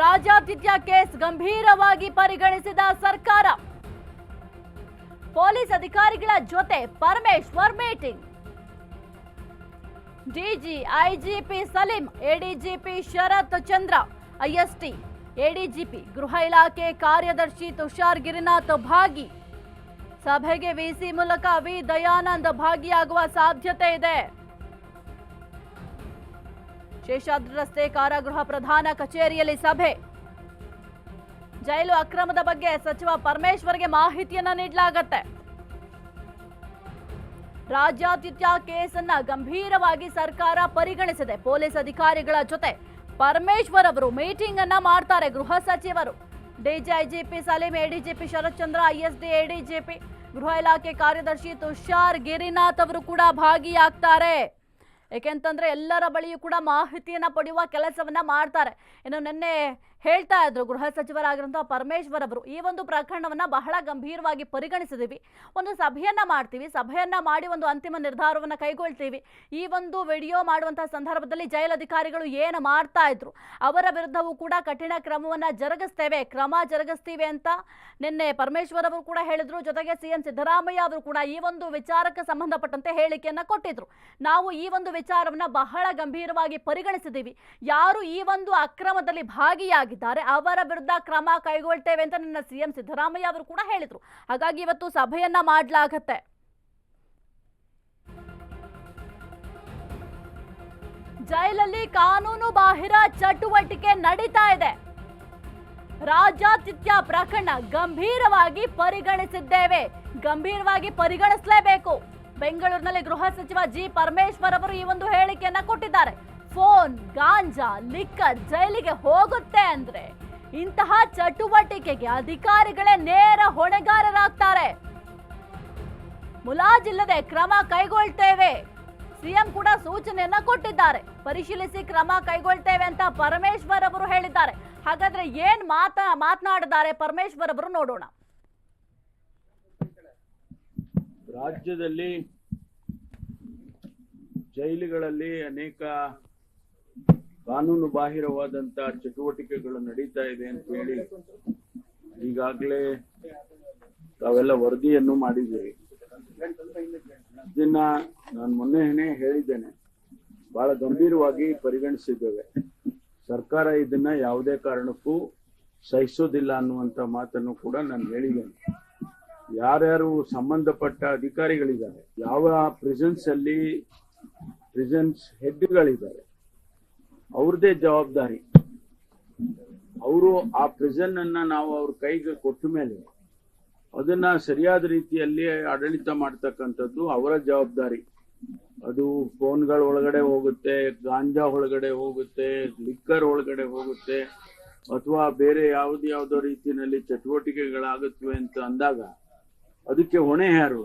ರಾಜಾತಿಥ್ಯ case ಗಂಭೀರವಾಗಿ ಪರಿಗಣಿಸಿದ ಸರ್ಕಾರ. ಪೊಲೀಸ್ ಅಧಿಕಾರಿಗಳ ಜೊತೆ Parameshwar meeting. DG IGP Saleem, ADGP Sharath Chandra, IST, ADGP ಗೃಹ ಇಲಾಖೆ ಕಾರ್ಯದರ್ಶಿ ತುಷಾರ್ ಗಿರಿನಾಥ್ ಭಾಗಿ. ಸಭೆಗೆ ವಿಸಿ ಮೂಲಕ ವಿ ದಯಾನಂದ್ ಭಾಗಿಯಾಗುವ ಸಾಧ್ಯತೆ ಇದೆ. ಶೇಷಾದ್ರಿ ರಸ್ತೆ ಕಾರಾಗೃಹ ಪ್ರಧಾನ ಕಚೇರಿಯಲ್ಲಿ ಸಭೆ. ಜೈಲು ಅಕ್ರಮದ ಬಗ್ಗೆ ಸಚಿವ ಪರಮೇಶ್ವರ್ಗೆ ಮಾಹಿತಿಯನ್ನ ನೀಡಲಾಗತ್ತೆ. ರಾಜ್ಯಾದ್ಯತ್ಯ ಕೇಸನ್ನ ಗಂಭೀರವಾಗಿ ಸರ್ಕಾರ ಪರಿಗಣಿಸಿದೆ. ಪೊಲೀಸ್ ಅಧಿಕಾರಿಗಳ ಜೊತೆ ಪರಮೇಶ್ವರ್ ಅವರು ಮೀಟಿಂಗ್ ಅನ್ನ ಮಾಡ್ತಾರೆ ಗೃಹ ಸಚಿವರು. DG IGP Saleem, ADGP Sharath Chandra ISD, ADGP ಗೃಹ ಇಲಾಖೆ ಕಾರ್ಯದರ್ಶಿ ತುಷಾರ್ ಗಿರಿನಾಥ್ ಅವರು ಕೂಡ ಭಾಗಿಯಾಗ್ತಾರೆ. ಏಕೆಂತಂದ್ರೆ ಎಲ್ಲರ ಬಳಿಯೂ ಕೂಡ ಮಾಹಿತಿಯನ್ನ ಪಡೆಯುವ ಕೆಲಸವನ್ನ ಮಾಡ್ತಾರೆ. ಇನ್ನು ನಿನ್ನೆ ಹೇಳ್ತಾ ಇದ್ರು ಗೃಹ ಸಚಿವರಾಗಿರುವಂತಹ ಪರಮೇಶ್ವರ್ ಅವರು, ಈ ಒಂದು ಪ್ರಕರಣವನ್ನ ಬಹಳ ಗಂಭೀರವಾಗಿ ಪರಿಗಣಿಸಿದೀವಿ. ಒಂದು ಸಭೆಯನ್ನ ಮಾಡ್ತೀವಿ, ಸಭೆಯನ್ನ ಮಾಡಿ ಒಂದು ಅಂತಿಮ ನಿರ್ಧಾರವನ್ನ ಕೈಗೊಳ್ತೀವಿ. ಈ ಒಂದು ವಿಡಿಯೋ ಮಾಡುವಂತಹ ಸಂದರ್ಭದಲ್ಲಿ ಜೈಲಧಿಕಾರಿಗಳು ಏನು ಮಾಡ್ತಾ ಇದ್ರು, ಅವರ ವಿರುದ್ಧವೂ ಕೂಡ ಕಠಿಣ ಕ್ರಮವನ್ನ ಜರುಗಿಸ್ತೇವೆ. ಕ್ರಮ ಜರುಗಿಸ್ತೀವಿ ಅಂತ ನಿನ್ನೆ ಪರಮೇಶ್ವರ್ ಅವರು ಕೂಡ ಹೇಳಿದ್ರು. ಜೊತೆಗೆ ಸಿಎಂ ಸಿದ್ದರಾಮಯ್ಯ ಅವರು ಕೂಡ ಈ ಒಂದು ವಿಚಾರಕ್ಕೆ ಸಂಬಂಧಪಟ್ಟಂತೆ ಹೇಳಿಕೆಯನ್ನ ಕೊಟ್ಟಿದ್ರು. ನಾವು ಈ ಒಂದು ವಿಚಾರವನ್ನ ಬಹಳ ಗಂಭೀರವಾಗಿ ಪರಿಗಣಿಸಿದ್ದೀವಿ. ಯಾರು ಈ ಒಂದು ಅಕ್ರಮದಲ್ಲಿ ಭಾಗಿಯಾಗಿದ್ದಾರೆ, ಅವರ ವಿರುದ್ಧ ಕ್ರಮ ಕೈಗೊಳ್ತೇವೆ ಅಂತ ನನ್ನ ಸಿಎಂ ಸಿದ್ದರಾಮಯ್ಯ ಅವರು ಕೂಡ ಹೇಳಿದರು. ಹಾಗಾಗಿ ಇವತ್ತು ಸಭೆಯನ್ನ ಮಾಡಲಾಗತ್ತೆ. ಜೈಲಲ್ಲಿ ಕಾನೂನು ಬಾಹಿರ ಚಟುವಟಿಕೆ ನಡೀತಾ ಇದೆ. ರಾಜ್ಯಾತಿಥ್ಯ ಪ್ರಕರಣ ಗಂಭೀರವಾಗಿ ಪರಿಗಣಿಸಿದ್ದೇವೆ. ಗಂಭೀರವಾಗಿ ಪರಿಗಣಿಸಲೇಬೇಕು. ಬೆಂಗಳೂರಿನಲ್ಲಿ ಗೃಹ ಸಚಿವ ಜಿ ಪರಮೇಶ್ವರ್ ಅವರು ಈ ಒಂದು ಹೇಳಿಕೆಯನ್ನ ಕೊಟ್ಟಿದ್ದಾರೆ. ಫೋನ್, ಗಾಂಜಾ, ಲಿಕ್ಕರ್ ಜೈಲಿಗೆ ಹೋಗುತ್ತೆ ಅಂದ್ರೆ ಇಂತಹ ಚಟುವಟಿಕೆಗೆ ಅಧಿಕಾರಿಗಳೇ ನೇರ ಹೊಣೆಗಾರರಾಗ್ತಾರೆ. ಮುಲಾಜಿಲ್ಲದೆ ಕ್ರಮ ಕೈಗೊಳ್ತೇವೆ. ಸಿಎಂ ಕೂಡ ಸೂಚನೆಯನ್ನ ಕೊಟ್ಟಿದ್ದಾರೆ. ಪರಿಶೀಲಿಸಿ ಕ್ರಮ ಕೈಗೊಳ್ತೇವೆ ಅಂತ ಪರಮೇಶ್ವರ್ ಅವರು ಹೇಳಿದ್ದಾರೆ. ಹಾಗಾದ್ರೆ ಏನ್ ಮಾತ, ಮಾತನಾಡಿದ್ದಾರೆ ಪರಮೇಶ್ವರ್ ಅವರು ನೋಡೋಣ. ರಾಜ್ಯದಲ್ಲಿ ಜೈಲುಗಳಲ್ಲಿ ಅನೇಕ ಕಾನೂನು ಬಾಹಿರವಾದಂತ ಚಟುವಟಿಕೆಗಳು ನಡೀತಾ ಇದೆ ಅಂತ ಹೇಳಿ ಈಗಾಗಲೇ ತಾವೆಲ್ಲ ವರದಿಯನ್ನು ಮಾಡಿದ್ದೀರಿ. ಇದನ್ನ ನಾನು ಮೊನ್ನೆನೇ ಹೇಳಿದ್ದೇನೆ. ಬಹಳ ಗಂಭೀರವಾಗಿ ಪರಿಗಣಿಸಿದ್ದೇವೆ. ಸರ್ಕಾರ ಇದನ್ನ ಯಾವುದೇ ಕಾರಣಕ್ಕೂ ಸಹಿಸೋದಿಲ್ಲ ಅನ್ನುವಂತ ಮಾತನ್ನು ಕೂಡ ನಾನು ಹೇಳಿದ್ದೇನೆ. ಯಾರ್ಯಾರು ಸಂಬಂಧಪಟ್ಟ ಅಧಿಕಾರಿಗಳಿದ್ದಾರೆ, ಯಾವ ಪ್ರಿಸನ್ಸ್ ಅಲ್ಲಿ ಪ್ರಿಸನ್ಸ್ ಹೆಡ್ಗಳಿದ್ದಾರೆ ಅವ್ರದೇ ಜವಾಬ್ದಾರಿ. ಅವರು ಆ ಪ್ರಿಸನ್ ಅನ್ನ ನಾವು ಅವ್ರ ಕೈಗೆ ಕೊಟ್ಟ ಮೇಲೆ ಅದನ್ನ ಸರಿಯಾದ ರೀತಿಯಲ್ಲಿ ಆಡಳಿತ ಮಾಡ್ತಕ್ಕಂಥದ್ದು ಅವರ ಜವಾಬ್ದಾರಿ. ಅದು ಫೋನ್ಗಳ ಒಳಗಡೆ ಹೋಗುತ್ತೆ, ಗಾಂಜಾ ಒಳಗಡೆ ಹೋಗುತ್ತೆ ಲಿಕ್ಕರ್ ಒಳಗಡೆ ಹೋಗುತ್ತೆ, ಅಥವಾ ಬೇರೆ ಯಾವ್ದು ಯಾವ್ದೋ ರೀತಿಯಲ್ಲಿ ಚಟುವಟಿಕೆಗಳಾಗುತ್ತವೆ ಅಂತ ಅಂದಾಗ ಅದಕ್ಕೆ ಹೊಣೆ ಯಾರು?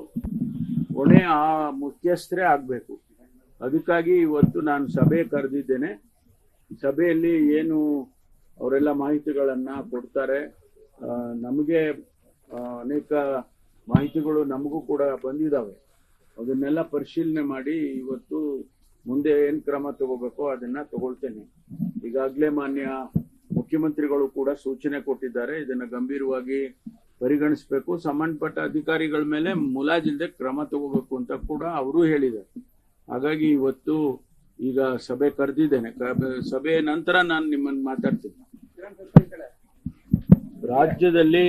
ಹೊಣೆ ಆ ಮುಖ್ಯಸ್ಥರೇ ಆಗ್ಬೇಕು. ಅದಕ್ಕಾಗಿ ಇವತ್ತು ನಾನು ಸಭೆ ಕರೆದಿದ್ದೇನೆ. ಸಭೆಯಲ್ಲಿ ಏನು ಅವರೆಲ್ಲ ಮಾಹಿತಿಗಳನ್ನ ಕೊಡ್ತಾರೆ. ನಮಗೆ ಅನೇಕ ಮಾಹಿತಿಗಳು ನಮಗೂ ಕೂಡ ಬಂದಿದ್ದಾವೆ ಅದನ್ನೆಲ್ಲ ಪರಿಶೀಲನೆ ಮಾಡಿ ಇವತ್ತು ಮುಂದೆ ಏನ್ ಕ್ರಮ ತಗೋಬೇಕೋ ಅದನ್ನ ತಗೊಳ್ತೇನೆ. ಈಗಾಗಲೇ ಮಾನ್ಯ ಮುಖ್ಯಮಂತ್ರಿಗಳು ಕೂಡ ಸೂಚನೆ ಕೊಟ್ಟಿದ್ದಾರೆ. ಇದನ್ನ ಗಂಭೀರವಾಗಿ ಪರಿಗಣಿಸಬೇಕು. ಸಂಬಂಧಪಟ್ಟ ಅಧಿಕಾರಿಗಳ ಮೇಲೆ ಮುಲಾಜಿಲ್ಲದೆ ಕ್ರಮ ತಗೋಬೇಕು ಅಂತ ಕೂಡ ಅವರು ಹೇಳಿದ್ದಾರೆ. ಹಾಗಾಗಿ ಇವತ್ತು ಈಗ ಸಭೆ ಕರೆದಿದ್ದೇನೆ. ಸಭೆಯ ಸಭೆ ನಂತರ ನಾನು ನಿಮ್ಮನ್ನು ಮಾತಾಡ್ತೀನಿ. ರಾಜ್ಯದಲ್ಲಿ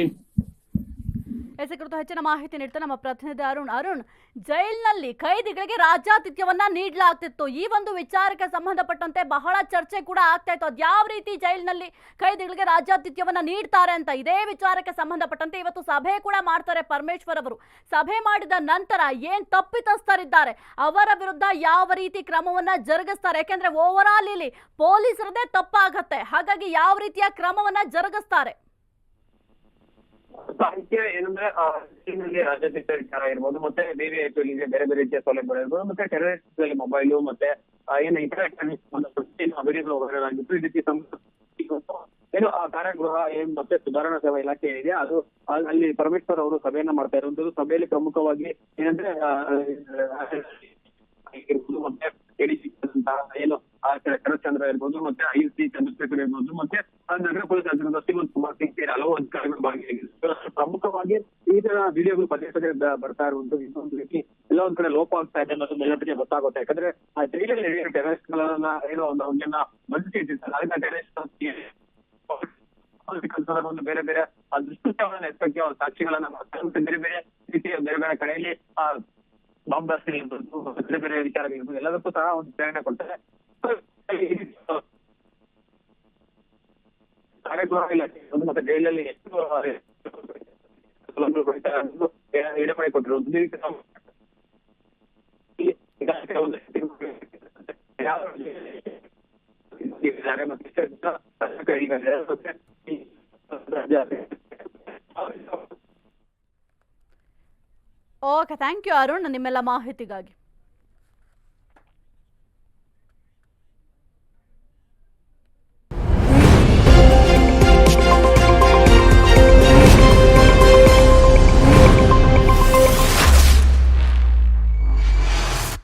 ಎಸ್ ಕುರಿತು ಹೆಚ್ಚಿನ ಮಾಹಿತಿ ನೀಡ್ತಾ ನಮ್ಮ ಪ್ರತಿನಿಧಿ ಅರುಣ್. ಅರುಣ್, ಜೈಲಿನಲ್ಲಿ ಖೈದಿಗಳಿಗೆ ರಾಜ್ಯಾತಿಥ್ಯವನ್ನ ನೀಡಲಾಗ್ತಿತ್ತು. ಈ ಒಂದು ವಿಚಾರಕ್ಕೆ ಸಂಬಂಧಪಟ್ಟಂತೆ ಬಹಳ ಚರ್ಚೆ ಕೂಡ ಆಗ್ತಾ ಇತ್ತು. ಅದ್ಯಾವ ರೀತಿ ಜೈಲಿನಲ್ಲಿ ಖೈದಿಗಳಿಗೆ ರಾಜ್ಯಾತಿಥ್ಯವನ್ನ ನೀಡ್ತಾರೆ ಅಂತ ಇದೇ ವಿಚಾರಕ್ಕೆ ಸಂಬಂಧಪಟ್ಟಂತೆ ಇವತ್ತು ಸಭೆ ಕೂಡ ಮಾಡ್ತಾರೆ ಪರಮೇಶ್ವರ್ ಅವರು. ಸಭೆ ಮಾಡಿದ ನಂತರ ಏನ್ ತಪ್ಪಿತಸ್ಥರಿದ್ದಾರೆ? ಅವರ ವಿರುದ್ಧ ಯಾವ ರೀತಿ ಕ್ರಮವನ್ನ ಜರುಗಿಸ್ತಾರೆ? ಯಾಕೆಂದ್ರೆ ಓವರ್ ಆಲ್ ಇಲ್ಲಿ ಪೊಲೀಸರದೇ ತಪ್ಪಾಗತ್ತೆ. ಹಾಗಾಗಿ ಯಾವ ರೀತಿಯ ಕ್ರಮವನ್ನ ಜರುಗಿಸ್ತಾರೆ? ಸಾಹಿತ್ಯ ಏನಂದ್ರೆ ರಾಜ್ಯಾಧ್ಯಕ್ಷ ವಿಚಾರ ಇರ್ಬೋದು, ಮತ್ತೆ ಗೆ ಬೇರೆ ಬೇರೆ ರೀತಿಯ ಸೌಲಭ್ಯಗಳು ಇರ್ಬೋದು, ಮತ್ತೆ ಟೆರರಿಸ್ಟ್ ಮೊಬೈಲು ಮತ್ತೆ ಏನು ಇತರ ವಿಡಿಯೋಗಳು ಏನು ಆ ಕಾರಾಗೃಹ, ಏನ್, ಮತ್ತೆ ಸುಧಾರಣಾ ಸೇವಾ ಇಲಾಖೆ ಏನಿದೆ, ಅದು ಅಲ್ಲಿ ಪರಮೇಶ್ವರ್ ಅವರು ಸಭೆಯನ್ನ ಮಾಡ್ತಾ ಇರುವಂತದ್ದು, ಸಭೆಯಲ್ಲಿ ಪ್ರಮುಖವಾಗಿ ಏನಂದ್ರೆ ಆಗಿರ್ಬೋದು ಮತ್ತೆ ADG ಅಂತ ಏನು, ಆ ಶರತ್ ಚಂದ್ರ ಇರ್ಬೋದು, ಮತ್ತೆ ಐ ಸಿ ಚಂದ್ರಶೇಖರ್ ಇರ್ಬೋದು, ಮತ್ತೆ ನಗರ ಪೊಲೀಸ್ ಅಧಿಕಾರದ ಸಿಮಂತ್ ಕುಮಾರ್ ಸಿಂಗ್ ಸೇರಿ ಹಲವು ಅಧಿಕಾರಿಗಳು ಭಾಗಿಯಾಗಿದ್ದಾರೆ. ಪ್ರಮುಖವಾಗಿ ಈ ತರ ವಿಡಿಯೋಗಳು ಪದೇ ಪದೇ ಬರ್ತಾ ಇರುವಂತ ಇನ್ನೊಂದು ರೀತಿ ಎಲ್ಲ ಒಂದ್ ಕಡೆ ಲೋಪ ಆಗ್ತಾ ಇದೆ ಅನ್ನೋದು ಎಲ್ಲರಿಗೆ ಗೊತ್ತಾಗುತ್ತೆ. ಯಾಕಂದ್ರೆ ಜೈಲಲ್ಲಿ ನಡೆಯೋ ಟೆರರಿಸ್ಟ್ ಗಳನ್ನ ಏನೋ ಒಂದು ಅವ್ರನ್ನ ಬಂಧಿಸಿ ಇಟ್ಟಿರ್ತಾರೆ. ಅದನ್ನ ಟೆರರಿಸ್ಟ್ ಒಂದು ಬೇರೆ ಬೇರೆ ದುಷ್ಕೃತ್ಯಗಳನ್ನ ಎತ್ತಕ್ಕೆ ಅವ್ರ ಸಾಕ್ಷಿಗಳನ್ನ ಬೇರೆ ಬೇರೆ ರೀತಿಯ ಬೇರೆ ಬೇರೆ ಕಡೆಯಲ್ಲಿ ಆ ಬಾಂಬ್ ಬ್ಲಾಸ್ಟ್ ಇರ್ಬೋದು ಬೇರೆ ಬೇರೆ ವಿಚಾರಗಳಿರ್ಬೋದು ಎಲ್ಲದಕ್ಕೂ ಸಹ ಒಂದು ಪ್ರೇರಣೆ ಕೊಡ್ತಾರೆ ಕಾರ್ಯಕ್ರಮ ಇಲಾಖೆ ಒಂದು ಮತ್ತೆ ಜೈಲಲ್ಲಿ ಎಷ್ಟು ಸೌಲಭ್ಯಗಳು ಕೊಡ್ತಾರೆ ಅನ್ನೋದು ಎಡೆ ಮಾಡಿ ಕೊಟ್ಟಿರೋದು ಈ ರೀತಿ ನಾವು ಇಲ್ಲಿ ಈಗಾಗಲೇ ಒಂದು ಯಾವ ಇದ್ದಾರೆ ಮತ್ತೆ ಇಷ್ಟ ಈಗ ಮತ್ತೆ ಈ ಓಕೆ ಥ್ಯಾಂಕ್ ಯು ಅರುಣ್ ನಿಮ್ಮೆಲ್ಲ ಮಾಹಿತಿಗಾಗಿ.